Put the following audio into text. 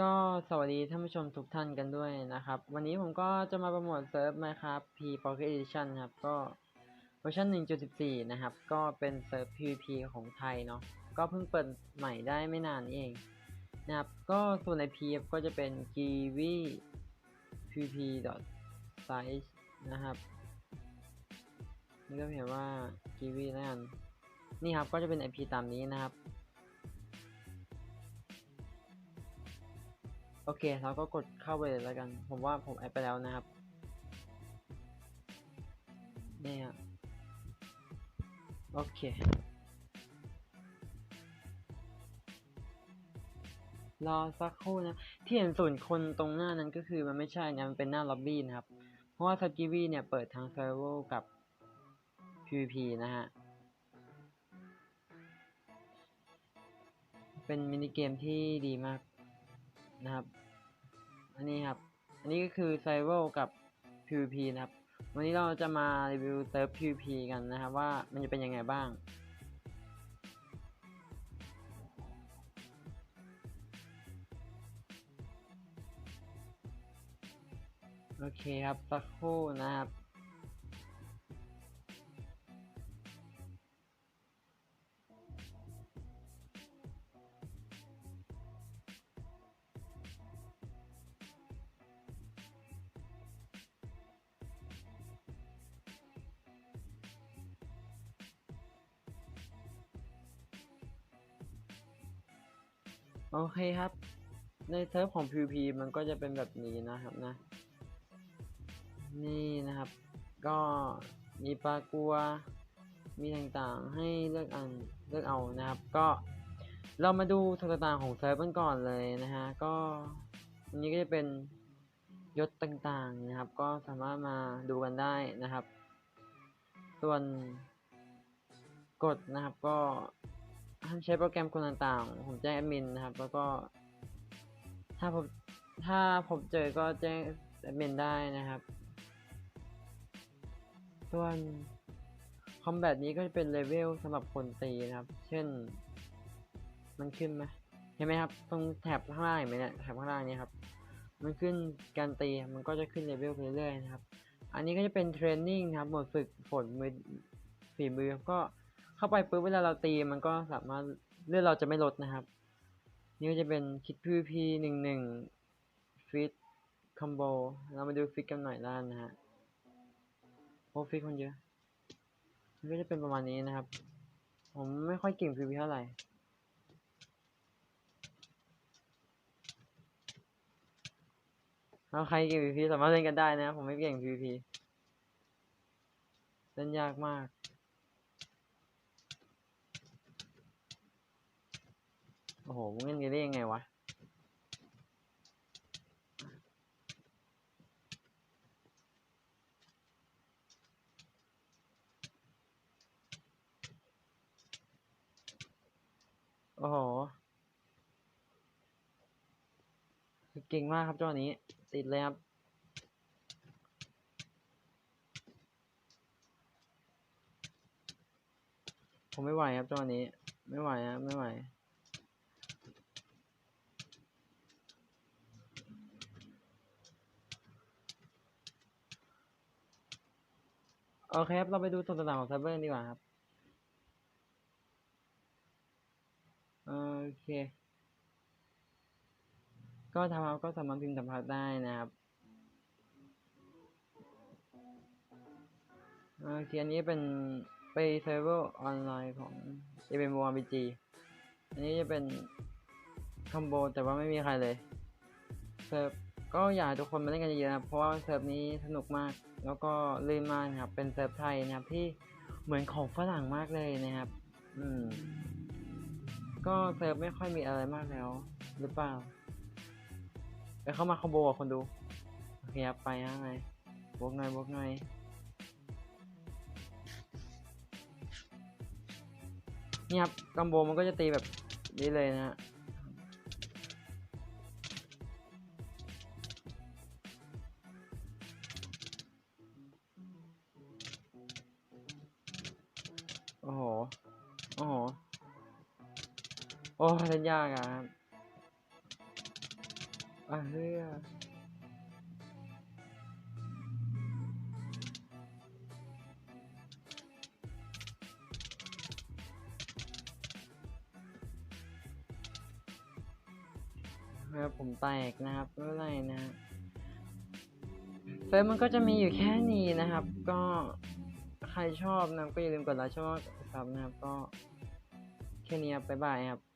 ก็สวัสดีท่านผู้ชมทุกท่านกันด้วยนะครับ วันนี้ผมก็จะมาโปรโมทเซิร์ฟ Minecraft P Pocket Edition ครับก็เวอร์ชัน1.14 นะครับ ก็เป็นเซิร์ฟ PVP ของไทยเนาะก็เพิ่งเปิดใหม่ได้ไม่นานนี่เองนะครับ ก็ส่วนใน PF ก็จะเป็น g v pvp size นะครับ นี่ก็เห็นว่า g v แล้วกันนี่ครับก็จะเป็น IP ตามนี้นะครับ โอเค เราก็กดเข้าไปเลยแล้วกัน ผมว่าผมแอดไปแล้วนะครับนี่ครับโอเค รอสักครู่นะ ที่เห็นส่วนคนตรงหน้านั้นก็คือมันไม่ใช่นะมันเป็นหน้าล็อบบี้นะครับ เพราะว่าสกิวีเนี่ยเปิดทั้งเซิร์ฟเวอร์กับ PVP นะฮะ เป็นมินิเกมที่ดีมาก นะครับ อันนี้ครับ อันนี้ก็คือ c y v e r กับ PVP นะครับ วันนี้เราจะมารีวิวเซิร์ฟ PVP กันนะครับ ว่ามันจะเป็นยังไงบ้าง โอเคครับสักครู่นะครับ โอเคครับ ในเซิร์ฟของ PVP มันก็จะเป็นแบบนี้นะครับนะ นี่นะครับ ก็มีปลากัว มีต่างๆให้เลือกอันเลือกเอานะครับ ก็เรามาดูส่วต่างๆของเซิร์ฟกันก่อนเลยนะฮะ ก็อันนี้ก็จะเป็นยศต่างๆนะครับ ก็สามารถมาดูกันได้นะครับ ส่วนกฎนะครับก็ ห้ามใช้โปรแกรมคนต่างๆ ผมแจ้งแอดมินนะครับ แล้วก็ ถ้าผมถ้าผมเจอก็แจ้งแอดมินได้นะครับ ส่วนคอมแบทนี้ก็จะเป็นเลเวลสำหรับคนตีนะครับ เช่น มันขึ้นไหมเห็นไหมครับ ตรงแถบข้างล่างเห็นไหมเนี่ยแถบข้างล่างนี้ครับ มันขึ้นการตี มันก็จะขึ้นเลเวลไปเรื่อยๆนะครับ อันนี้ก็จะเป็นเทรนนิ่งครับหมดฝึกฝนมือฝีมือก็ เข้าไปปุ๊บเวลาเราตีมันก็สามารถเลือดเราจะไม่ลดนะครับ นี่ก็จะเป็นคิด PVP หนึ่งหนึ่งฟิตคอมโบเรามาดูฟิตกันหน่อยล้านนะฮะโอ้ฟิตคนเยอะมันก็จะเป็นประมาณนี้นะครับ ผมไม่ค่อยเก่ง PVP เท่าไหร่เราใครเก่ง PVP สามารถเล่นกันได้นะ ผมไม่เก่ง PVP เล่นยากมาก อ้โหมึงเล่นกันได้ยังไงวะโอ้โหคือเก่งมากครับเจ้านี้ ติดเลยครับผมไม่ไหวครับเจ้านี้ ไม่ไหวครับไม่ไหว โอเคครับ เราไปดูส่วนต่างๆของเซิร์ฟเวอร์กันดีกว่าครับ โอเค ก็ทำครับก็สามารถพิมพ์สัมภาษณ์ได้นะครับ โอเค อันนี้เป็นไปเซิร์ฟเวอร์ออนไลน์ของ m m o r p g อันนี้จะเป็นคอมโบแต่ว่าไม่มีใครเลยเซิร์ฟ ก็อยากให้ทุกคนมาเล่นกันเยอะๆนะเพราะว่าเซิร์ฟนี้สนุกมาก แล้วก็ลื่นมากนะครับ เป็นเซิร์ฟไทยนะครับที่เหมือนของฝรั่งมากเลยนะครับ อืม ก็เซิร์ฟไม่ค่อยมีอะไรมากแล้ว หรือเปล่าไปเข้ามาคอมโบกับคนดูโอเคครับไปฮะไงบวกหน่อยบวกหน่อยนี่ครับคอมโบมันก็จะตีแบบนี้เลยนะฮะ โอ้โห โอ้เล่นยากอะครับอะเฮ้ยครับผมแตกนะครับไม่เป็นไรนะฮะเฟซมันก็จะมีอยู่แค่นี้นะครับ ก็ ใครชอบนะก็อย่าลืมกดไลค์ช่องครับนะครับก็แค่นี้ครับบ๊ายบายครับ